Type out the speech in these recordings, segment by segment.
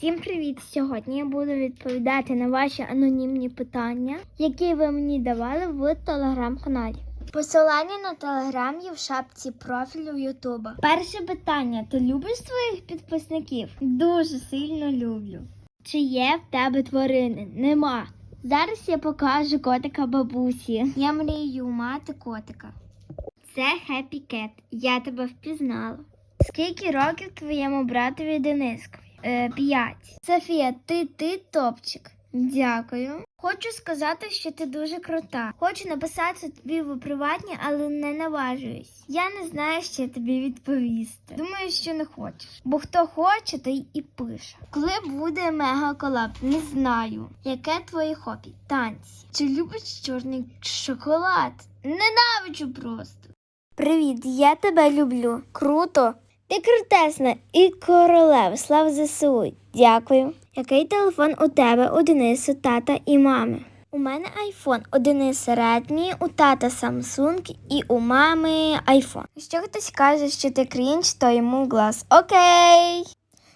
Всім привіт! Сьогодні я буду відповідати на ваші анонімні питання, які ви мені давали в телеграм-каналі. Посилання на телеграм є в шапці профілю Ютуба. Перше питання: ти любиш своїх підписників? Дуже сильно люблю. Чи є в тебе тварини? Нема. Зараз я покажу котика бабусі. Я мрію мати котика. Це Хеппі Кет. Я тебе впізнала. Скільки років твоєму братові Дениску? Е, 5. Софія, ти ти топчик. Дякую. Хочу сказати, що ти дуже крута. Хочу написати тобі в приватні, але не наважуюсь. Я не знаю, що тобі відповісти. Думаю, що не хочеш. Бо хто хоче, той і пише. Коли буде мега-колаб? Не знаю. Яке твоє хобі? Танці. Чи любиш чорний шоколад? Ненавиджу просто. Привіт, я тебе люблю. Круто. Ти крутесна і королева. Слава ЗСУ. Дякую. Який телефон у тебе, у Дениса, тата і мами? У мене айфон, у Дениса Redmi, у тата Samsung і у мами айфон. Якщо хтось каже, що ти крінж, то йому глаз. Окей.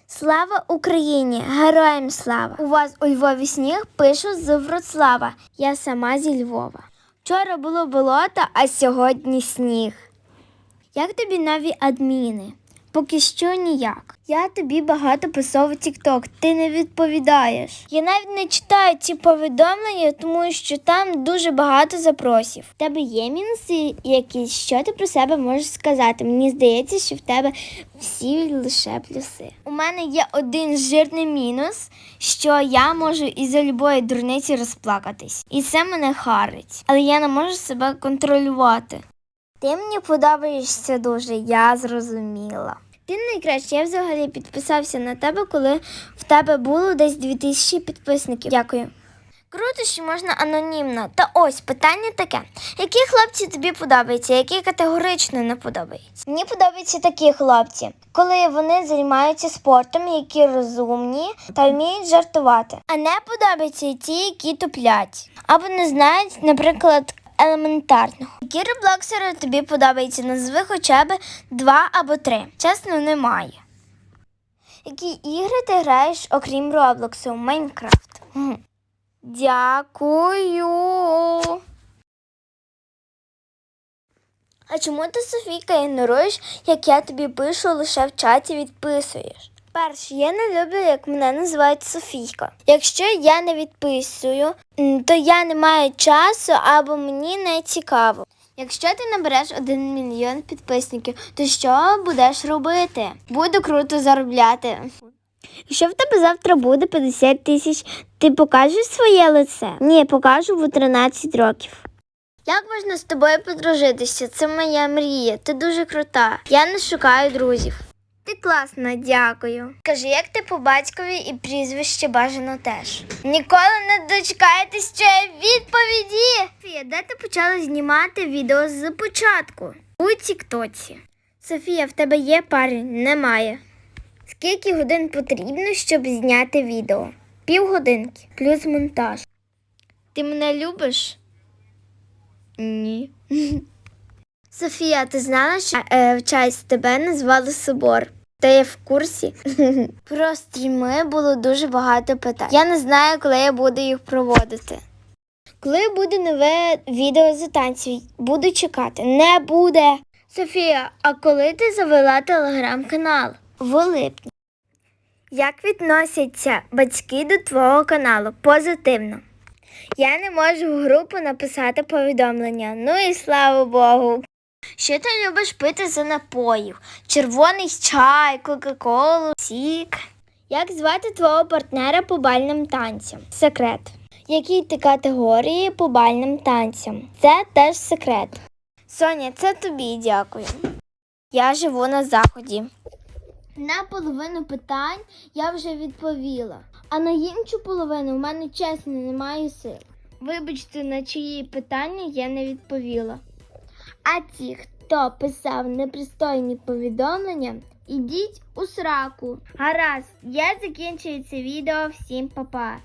Слава Україні! Героям слава! У вас у Львові сніг пишу з Вроцлава. Я сама зі Львова. Вчора було болото, а сьогодні сніг. Як тобі нові адміни? Поки що ніяк. Я тобі багато писав у TikTok, ти не відповідаєш. Я навіть не читаю ці повідомлення, тому що там дуже багато запросів. В тебе є мінуси якісь, що ти про себе можеш сказати? Мені здається, що в тебе всі лише плюси. У мене є один жирний мінус, що я можу із-за любої дурниці розплакатись. І це мене харить. Але я не можу себе контролювати. Ти мені подобаєшся дуже, я зрозуміла. Ти найкраще, я взагалі підписався на тебе, коли в тебе було десь 2000 підписників. Дякую. Круто, що можна анонімно. Та ось питання таке: які хлопці тобі подобаються, які категорично не подобаються? Мені подобаються такі хлопці, коли вони займаються спортом, які розумні та вміють жартувати. А не подобаються ті, які туплять. Або не знають, наприклад, елементарного. Які реблоксери тобі подобаються? Назви хоча б два або три. Чесно, немає. Які ігри ти граєш, окрім Роблоксу? Майнкрафт. Дякую. А чому ти, Софійка, ігноруєш, як я тобі пишу, лише в чаті відписуєш? Перше, я не люблю, як мене називають Софійка. Якщо я не відписую, то я не маю часу або мені не цікаво. Якщо ти набереш один мільйон підписників, то що будеш робити? Буду круто заробляти. Якщо в тебе завтра буде 50 тисяч, ти покажеш своє лице? Ні, покажу в 13 років. Як можна з тобою подружитися? Це моя мрія. Ти дуже крута. Я не шукаю друзів. Ти класна, дякую. Кажи, як ти по батькові і прізвище бажано теж. Ніколи не дочекаєтесь ще відповіді. Софія, де ти почала знімати відео з початку? У Тіктоці. Софія, в тебе є парень? Немає. Скільки годин потрібно, щоб зняти відео? Півгодинки плюс монтаж. Ти мене любиш? Ні. Софія, ти знала, що е, в честь тебе назвали собор? Та я в курсі. Про стріми було дуже багато питань. Я не знаю, коли я буду їх проводити. Коли буде нове відео з танців, буду чекати. Не буде. Софія, а коли ти завела телеграм-канал? В липні. Як відносяться батьки до твого каналу? Позитивно. Я не можу в групу написати повідомлення. Ну і слава Богу. Що ти любиш пити за напоїв? Червоний чай, кока-колу, сік. Як звати твого партнера по бальним танцям? Секрет. Які ти категорії по бальним танцям? Це теж секрет. Соня, це тобі дякую. Я живу на заході. На половину питань я вже відповіла, а на іншу половину в мене чесно немає сил. Вибачте, на чиї питання я не відповіла. А ті, хто писав непристойні повідомлення, ідіть у сраку. Гаразд, я закінчую це відео. Всім па-па.